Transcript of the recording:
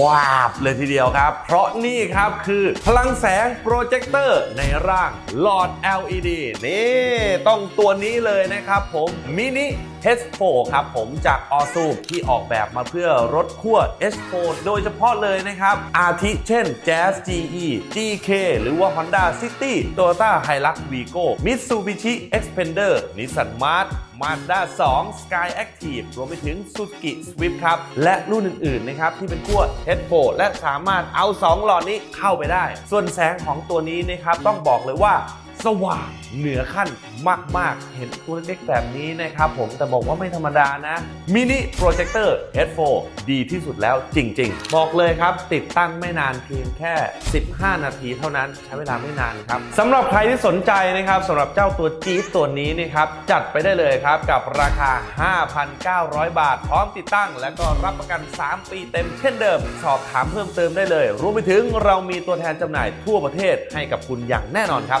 วาบเลยทีเดียวครับ เพราะนี่ครับคือพลังแสงโปรเจคเตอร์ในร่างหลอด LED นี่ต้องตัวนี้เลยนะครับผมมินิ H4 ครับผมจากออซูที่ออกแบบมาเพื่อรถขั้ว H4 โดยเฉพาะเลยนะครับ อาทิเช่น Jazz GE GK หรือว่า Honda City Toyota Hilux Vigo Mitsubishi Xpander Nissan March Mazda 2 Sky Active รวมไปถึง Suzuki Swift ครับ และรุ่นอื่น ๆ นะครับ ที่เป็นขั้ว H4 และสามารถเอา 2 หลอดนี้เข้าไปได้ ส่วนแสงของตัวนี้นะครับ ต้องบอกเลยว่า สว่างเหนือขั้นมาก ๆ เห็นตัวเล็กๆแบบนี้นะครับผมแต่บอกว่าไม่ธรรมดานะมินิโปรเจคเตอร์ H4 ดีที่สุดแล้วจริง ๆ บอกเลยครับ ติดตั้งไม่นานเพียงแค่ 15 นาทีเท่านั้นใช้เวลาไม่นานครับสำหรับใครที่สนใจนะครับสำหรับเจ้าตัวจี๊ดตัวนี้นะครับจัดไปได้เลยครับกับราคา 5,900 บาท พร้อมติดตั้ง และก็รับประกัน 3 ปีเต็มเช่นเดิม สอบถามเพิ่มเติมได้เลย รวมไปถึงเรามีตัวแทนจำหน่ายทั่วประเทศให้กับคุณอย่างแน่นอนครับ